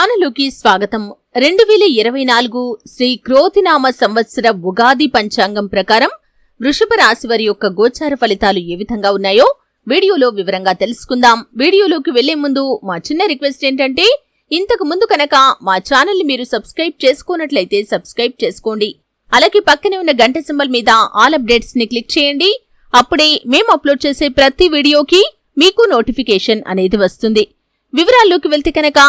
ఛానలుకి స్వాగతం. రెండు వేల ఇరవై నాలుగు శ్రీ క్రోతినామ సంవత్సర ఉగాది పంచాంగం ప్రకారం వృషభ రాశి వారి యొక్క గోచార ఫలితాలు ఏ విధంగా ఉన్నాయో వీడియోలో వివరంగా తెలుసుకుందాం. వీడియోలోకి వెళ్ళే ముందు మా చిన్న రిక్వెస్ట్ ఏంటంటే ఇంతకు ముందు కనుక మా ఛానల్ని మీరు సబ్స్క్రైబ్ చేసుకున్నట్లయితే సబ్స్క్రైబ్ చేసుకోండి. అలాగే పక్కనే ఉన్న గంట సింబల్ మీద ఆల్ అప్డేట్స్ని క్లిక్ చేయండి. అప్పుడే మేము అప్లోడ్ చేసే ప్రతి వీడియోకి మీకు నోటిఫికేషన్ అనేది వస్తుంది. వివరాల్లోకి వెళ్తే కనుక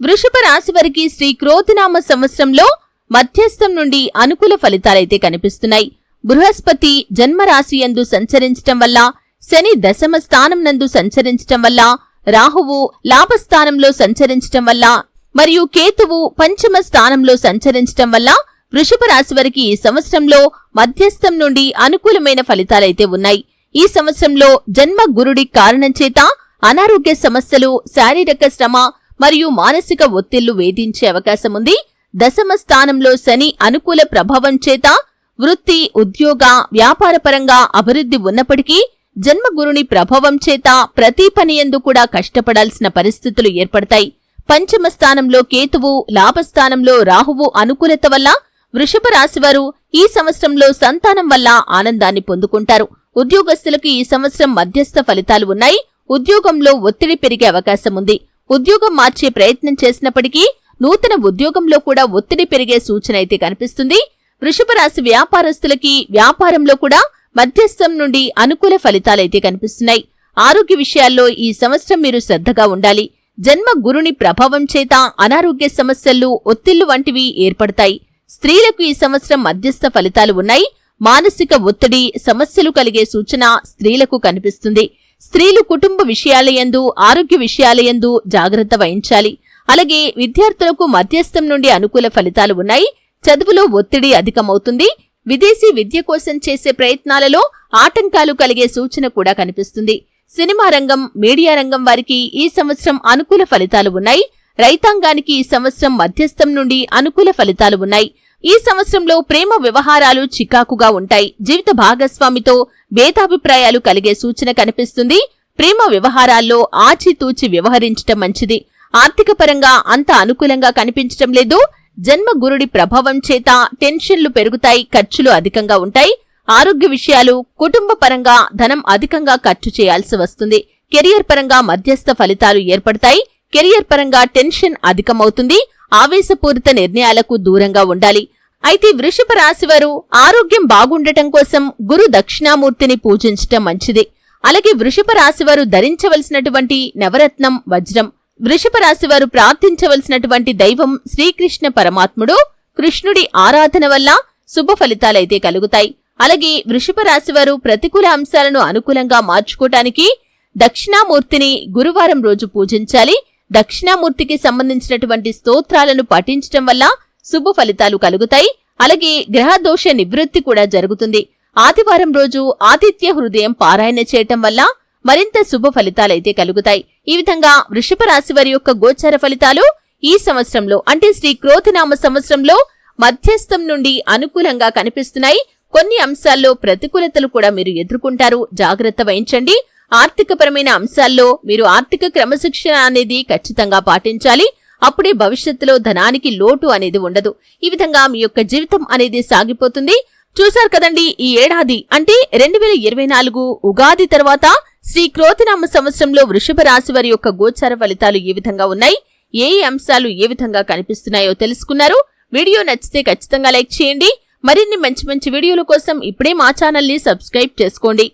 వృషభ రాశి వారికి శ్రీ క్రోతినామ సంవత్సరంలో మధ్యస్థం నుండి అనుకూల ఫలితాలైతే కనిపిస్తున్నాయి. బృహస్పతి జన్మరాశి యందు సంచరించటం వల్ల శని దశమ స్థానం నందు సంచరించటం వల్ల రాహువు లాభస్థానంలో సంచరించటం వల్ల మరియు కేతువు పంచమ స్థానంలో సంచరించటం వల్ల వృషభ రాశి వారికి ఈ సంవత్సరంలో మధ్యస్థం నుండి అనుకూలమైన ఫలితాలైతే ఉన్నాయి. ఈ సంవత్సరంలో జన్మ గురుడి కారణం చేత అనారోగ్య సమస్యలు శారీరక శ్రమ మరియు మానసిక ఒత్తిళ్ళు వేధించే అవకాశం ఉంది. దశమ స్థానంలో శని అనుకూల ప్రభావం చేత వృత్తి ఉద్యోగ వ్యాపారపరంగా అభివృద్ధి ఉన్నప్పటికీ జన్మగురుని ప్రభావం చేత ప్రతి పనియందు కూడా కష్టపడాల్సిన పరిస్థితులు ఏర్పడతాయి. పంచమ స్థానంలో కేతువు లాభస్థానంలో రాహువు అనుకూలత వల్ల వృషభ రాశివారు ఈ సంవత్సరంలో సంతానం వల్ల ఆనందాన్ని పొందుకుంటారు. ఉద్యోగస్తులకు ఈ సంవత్సరం మధ్యస్థ ఫలితాలు ఉన్నాయి. ఉద్యోగంలో ఒత్తిడి పెరిగే అవకాశం ఉంది. ఉద్యోగం మార్చే ప్రయత్నం చేసినప్పటికీ నూతన ఉద్యోగంలో కూడా ఒత్తిడి పెరిగే సూచన అయితే కనిపిస్తుంది. వృషభ రాశి వ్యాపారస్తులకి వ్యాపారంలో కూడా మధ్యస్థం నుండి అనుకూల ఫలితాలైతే కనిపిస్తున్నాయి. ఆరోగ్య విషయాల్లో ఈ సంవత్సరం మీరు శ్రద్ధగా ఉండాలి. జన్మ గురుని ప్రభావం చేత అనారోగ్య సమస్యలు ఒత్తిళ్ళు వంటివి ఏర్పడతాయి. స్త్రీలకు ఈ సంవత్సరం మధ్యస్థ ఫలితాలు ఉన్నాయి. మానసిక ఒత్తిడి సమస్యలు కలిగే సూచన స్త్రీలకు కనిపిస్తుంది. స్త్రీలు కుటుంబ విషయాలయందు ఆరోగ్య విషయాలయందు జాగ్రత్త వహించాలి. అలాగే విద్యార్థులకు మధ్యస్థం నుండి అనుకూల ఫలితాలు ఉన్నాయి. చదువులో ఒత్తిడి అధికమవుతుంది. విదేశీ విద్య కోసం చేసే ప్రయత్నాలలో ఆటంకాలు కలిగే సూచన కూడా కనిపిస్తుంది. సినిమా రంగం మీడియా రంగం వారికి ఈ సంవత్సరం అనుకూల ఫలితాలు ఉన్నాయి. రైతాంగానికి ఈ సంవత్సరం మధ్యస్థం నుండి అనుకూల ఫలితాలు ఉన్నాయి. ఈ సంవత్సరంలో ప్రేమ వ్యవహారాలు చికాకుగా ఉంటాయి. జీవిత భాగస్వామితో భేదాభిప్రాయాలు కలిగే సూచన కనిపిస్తుంది. ప్రేమ వ్యవహారాల్లో ఆచితూచి వ్యవహరించటం మంచిది. ఆర్థిక పరంగా అంత అనుకూలంగా కనిపించటం లేదు. జన్మ గురుడి ప్రభావం చేత టెన్షన్లు పెరుగుతాయి ఖర్చులు అధికంగా ఉంటాయి. ఆరోగ్య విషయాలు కుటుంబ పరంగా ధనం అధికంగా ఖర్చు చేయాల్సి వస్తుంది. కెరియర్ పరంగా మధ్యస్థ ఫలితాలు ఏర్పడతాయి. కెరియర్ పరంగా టెన్షన్ అధికమవుతుంది. ఆవేశపూరిత నిర్ణయాలకు దూరంగా ఉండాలి. అయితే వృషభ రాశివారు ఆరోగ్యం బాగుండటం కోసం గురు దక్షిణామూర్తిని పూజించటం మంచిది. అలాగే వృషభ రాశివారు ధరించవలసినటువంటి నవరత్నం వజ్రం. వృషభ రాశివారు ప్రార్థించవలసినటువంటి దైవం శ్రీకృష్ణ పరమాత్ముడు. కృష్ణుడి ఆరాధన వల్ల శుభ ఫలితాలైతే కలుగుతాయి. అలాగే వృషభ రాశివారు ప్రతికూల అంశాలను అనుకూలంగా మార్చుకోటానికి దక్షిణామూర్తిని గురువారం రోజు పూజించాలి. దక్షిణామూర్తికి సంబంధించినటువంటి స్తోత్రాలను పఠించటం వల్ల శుభ ఫలితాలు కలుగుతాయి. అలాగే గ్రహదోష నివృత్తి కూడా జరుగుతుంది. ఆదివారం రోజు ఆతిథ్య హృదయం పారాయణ చేయటం వల్ల మరింత శుభ ఫలితాలైతే కలుగుతాయి. ఈ విధంగా వృషభ రాశి వారి యొక్క గోచార ఫలితాలు ఈ సంవత్సరంలో అంటే శ్రీ క్రోధనామ సంవత్సరంలో మధ్యస్థం నుండి అనుకూలంగా కనిపిస్తున్నాయి. కొన్ని అంశాల్లో ప్రతికూలతలు కూడా మీరు ఎదుర్కొంటారు. జాగ్రత్త వహించండి. ఆర్థికపరమైన అంశాల్లో మీరు ఆర్థిక క్రమశిక్షణ అనేది ఖచ్చితంగా పాటించాలి. అప్పుడే భవిష్యత్తులో ధనానికి లోటు అనేది ఉండదు. ఈ విధంగా మీ యొక్క జీవితం అనేది సాగిపోతుంది. చూశారు కదండి ఈ ఏడాది అంటే రెండు వేల ఇరవై నాలుగు ఉగాది తర్వాత శ్రీ క్రోతినామ సంవత్సరంలో వృషభ రాశి వారి యొక్క గోచార ఫలితాలు ఏ విధంగా ఉన్నాయి? ఏ ఏ అంశాలు ఏ విధంగా కనిపిస్తున్నాయో తెలుసుకున్నారు. వీడియో నచ్చితే ఖచ్చితంగా లైక్ చేయండి. మరిన్ని మంచి మంచి వీడియోల కోసం ఇప్పుడే మా ఛానల్ని సబ్స్క్రైబ్ చేసుకోండి.